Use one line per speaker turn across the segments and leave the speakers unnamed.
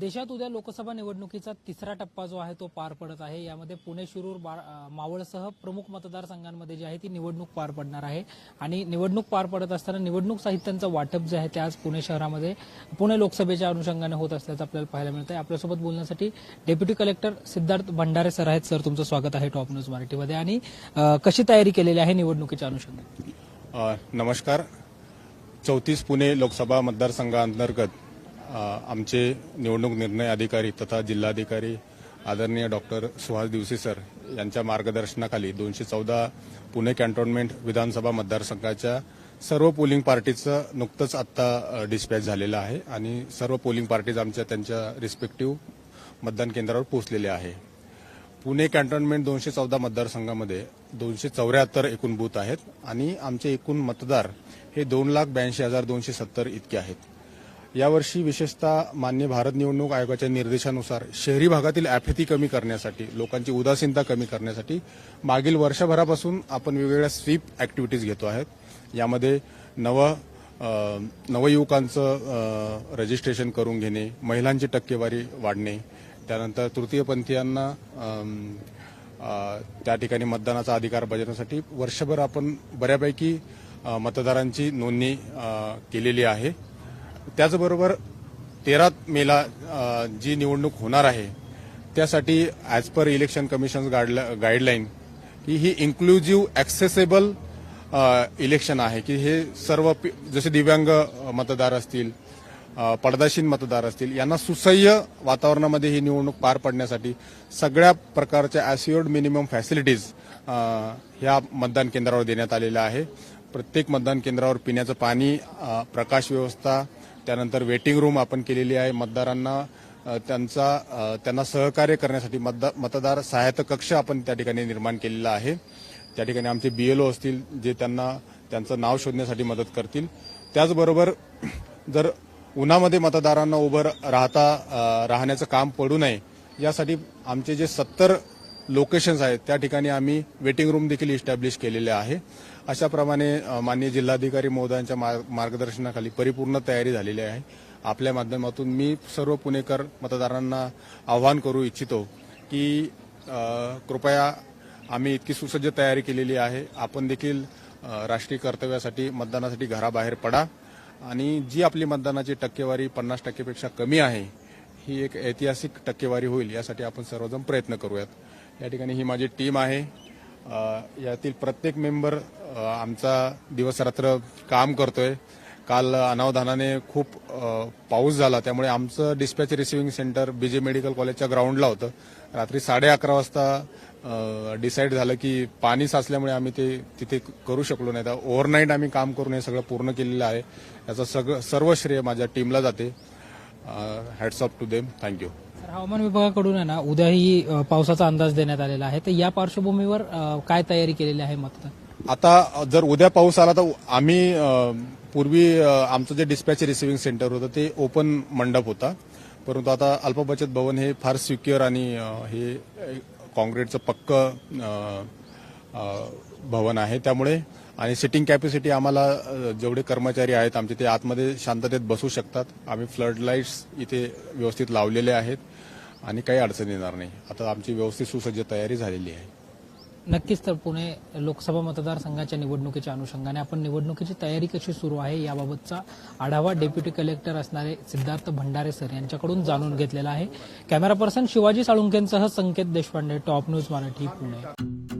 देशात उद्या लोकसभा निवडणुकीचा तिसरा टप्पा जो आहे तो पार पडत आहे. यामध्ये पुणे शिरूर मावळसह प्रमुख मतदारसंघांमध्ये जी आहे ती निवडणूक पार पडणार आहे. आणि निवडणूक पार पडत असताना निवडणूक साहित्यांचं वाटप जे आहे ते आज पुणे शहरामध्ये पुणे लोकसभेच्या अनुषंगाने होत असल्याचं आपल्याला पाहायला मिळतं आपल्यासोबत बोलण्यासाठी deputy collector Siddharth Bhandare sir आहेत. सर तुमचं स्वागत आहे टॉप न्यूज मराठीमध्ये. आणि कशी तयारी केलेली आहे निवडणुकीच्या अनुषंगाने?
नमस्कार. चौतीस पुणे लोकसभा मतदारसंघाअंतर्गत आमचे निवडणूक निर्णय अधिकारी तथा जिल्हाधिकारी आदरणीय डॉक्टर सुहास दिवसे सर यांच्या मार्गदर्शनाखाली दोनशे चौदा पुणे कॅन्टोन्मेंट विधानसभा मतदारसंघाच्या सर्व पोलिंग पार्टीचं नुकतंच आत्ता डिस्पॅच झालेलं आहे आणि सर्व पोलिंग पार्टीज आमच्या त्यांच्या रिस्पेक्टिव्ह मतदान केंद्रावर पोहोचलेले आहे. पुणे कॅन्टोन्मेंट दोनशे चौदा मतदारसंघामध्ये दोनशे चौऱ्याहत्तर एकूण बूथ आहेत आणि आमचे एकूण मतदार हे दोन लाख ब्याऐंशी हजार दोनशे सत्तर इतके आहेत. यावर्षी विशेषतः मान्य भारत निवडणूक आयोगाच्या निर्देशानुसार शहरी भागातील ॲफेथी कमी करण्यासाठी लोकांची उदासीनता कमी करण्यासाठी मागील वर्षभरापासून आपण वेगवेगळ्या स्वीप ॲक्टिव्हिटीज घेतो आहेत. यामध्ये नव नवयुवकांचं रजिस्ट्रेशन करून घेणे महिलांची टक्केवारी वाढणे त्यानंतर तृतीयपंथीयांना त्या ठिकाणी मतदानाचा अधिकार बजावण्यासाठी वर्षभर आपण बऱ्यापैकी मतदारांची नोंदणी केलेली आहे. त्याचबरोबर तेरा मेला जी निवडणूक होणार आहे त्यासाठी as per election commission guideline की ही इन्क्लुझिव्ह ॲक्सेसेबल इलेक्शन आहे. की हे सर्व पि- जसे दिव्यांग मतदार असतील पडदाशीन मतदार असतील यांना सुसह्य वातावरणामध्ये ही निवडणूक पार पडण्यासाठी सगळ्या प्रकारच्या ॲसिओर्ड मिनिमम फॅसिलिटीज ह्या मतदान केंद्रावर देण्यात आलेल्या आहे. प्रत्येक मतदान केंद्रावर पिण्याचं पाणी प्रकाश व्यवस्था त्यानंतर वेटिंग रूम आपण केलेली आहे. मतदारांना त्यांचा त्यांना सहकार्य करण्यासाठी मतदार मतदार सहायता कक्ष आपण त्या ठिकाणी निर्माण केलेला आहे. त्या ठिकाणी आमचे बीएलओ असतील जे त्यांना त्यांचं नाव शोधण्यासाठी मदत करतील. त्याचबरोबर जर उन्हामध्ये मतदारांना उभं राहता राहण्याचं काम पडू नये यासाठी आमचे जे सत्तर लोकेशन्स आहेत त्या ठिकाणी आम्ही वेटिंग रूम देखील इस्टॅब्लिश केलेले आहे. अशाप्रमाणे माननीय जिल्हाधिकारी महोदयांच्या मार्गदर्शनाखाली परिपूर्ण तयारी झालेली आहे. आपल्या माध्यमातून मी सर्व पुणेकर मतदारांना आवाहन करू इच्छितो की कृपया आम्ही इतकी सुसज्ज तयारी केलेली आहे. आपण देखील राष्ट्रीय कर्तव्यासाठी मतदानासाठी घराबाहेर पडा आणि जी आपली मतदानाची टक्केवारी पन्नास टक्केपेक्षा कमी आहे ही एक ऐतिहासिक टक्केवारी होईल यासाठी आपण सर्वजण प्रयत्न करूयात. या ठिकाणी ही माझी टीम आहे. यातील प्रत्येक मेंबर आमचा दिवस रात्र काम करतोय. काल अनावधानाने खूप पाऊस झाला. त्यामुळे आमचं dispatch receiving centre BJ medical कॉलेजच्या ग्राउंडला होतं. रात्री साडे अकरा वाजता डिसाईड झालं की पाणी साचल्यामुळे आम्ही ते तिथे करू शकलो नाही. तर ओव्हरनाईट आम्ही काम करून हे सगळं पूर्ण केलेलं आहे. याचं सगळं सर्व श्रेय माझ्या टीमला जाते. Hats off to them thank you
हवामान विभागाकडून आहे ना उद्याही पावसाचा अंदाज देण्यात आलेला आहे. तर या पार्श्वभूमीवर काय तयारी केलेली आहे मतदान?
आता जर उद्या पाऊस आला तर आम्ही पूर्वी आमचं जे डिस्पॅच रिसिव्हिंग सेंटर होतं ते ओपन मंडप होता. परंतु आता अल्प बचत भवन हे फार सिक्युअर आणि हे काँक्रीटचं पक्क भवन आहे. त्यामुळे आणि सिटिंग कॅपॅसिटी आम्हाला जेवढे कर्मचारी आहेत आमचे ते आतमध्ये शांततेत बसू शकतात. आम्ही फ्लड लाईट्स इथे व्यवस्थित लावलेले आहेत आणि काही अडचण येणार नाही. आता आमची व्यवस्थित सुसज्ज तयारी झालेली आहे.
नक्कीच तर पुणे लोकसभा मतदारसंघाच्या निवडणुकीच्या अनुषंगाने आपण निवडणुकीची तयारी कशी सुरू आहे याबाबतचा आढावा डेप्युटी कलेक्टर असणारे सिद्धार्थ भंडारे सर यांच्याकडून जाणून घेतलेला आहे. कॅमेरा पर्सन शिवाजी साळुंकेंसह संकेत देशपांडे टॉप न्यूज मराठी पुणे.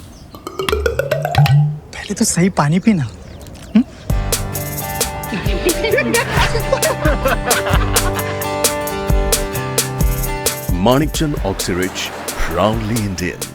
पहले तो सही पानी पीना
Manikchand Oxyrich, proudly Indian.